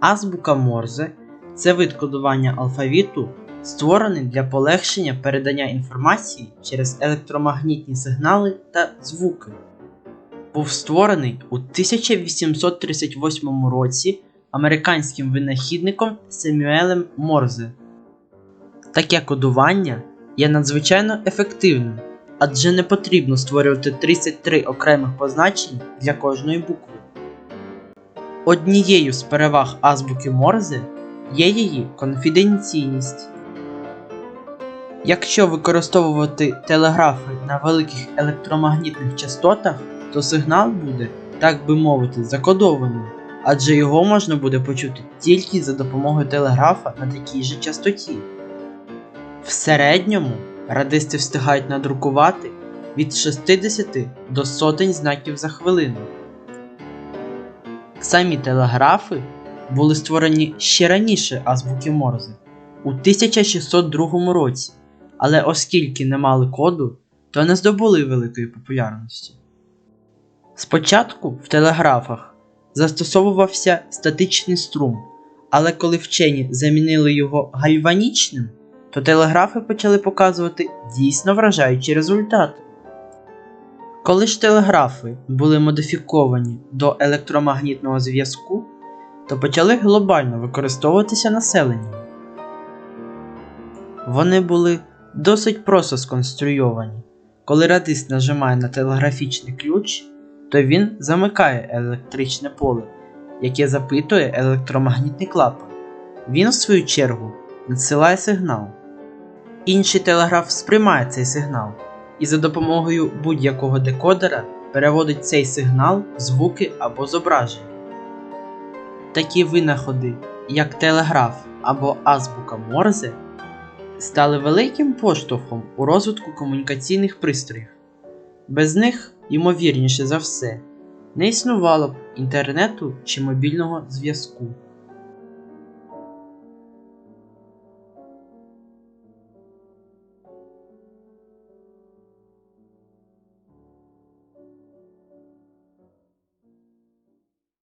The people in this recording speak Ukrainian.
Азбука Морзе це вид кодування алфавіту, створений для полегшення передання інформації через електромагнітні сигнали та звуки. Був створений у 1838 році американським винахідником Семюелем Морзе. Таке кодування є надзвичайно ефективним, адже не потрібно створювати 33 окремих позначень для кожної букви. Однією з переваг азбуки Морзе є її конфіденційність. Якщо використовувати телеграфи на великих електромагнітних частотах, то сигнал буде, так би мовити, закодованим, адже його можна буде почути тільки за допомогою телеграфа на такій же частоті. В середньому радисти встигають надрукувати від 60 до сотень знаків за хвилину. Самі телеграфи були створені ще раніше азбуки Морзе у 1602 році, але оскільки не мали коду, то не здобули великої популярності. Спочатку в телеграфах застосовувався статичний струм, але коли вчені замінили його гальванічним, то телеграфи почали показувати дійсно вражаючі результати. Коли ж телеграфи були модифіковані до електромагнітного зв'язку, то почали глобально використовуватися населенням. Вони були досить просто сконструйовані. Коли радист нажимає на телеграфічний ключ, то він замикає електричне поле, яке запитує електромагнітний клапан. Він, в свою чергу, надсилає сигнал. Інший телеграф сприймає цей сигнал і за допомогою будь-якого декодера переводить цей сигнал в звуки або зображення. Такі винаходи, як телеграф або азбука Морзе, стали великим поштовхом у розвитку комунікаційних пристроїв. Без них, ймовірніше за все, не існувало б інтернету чи мобільного зв'язку.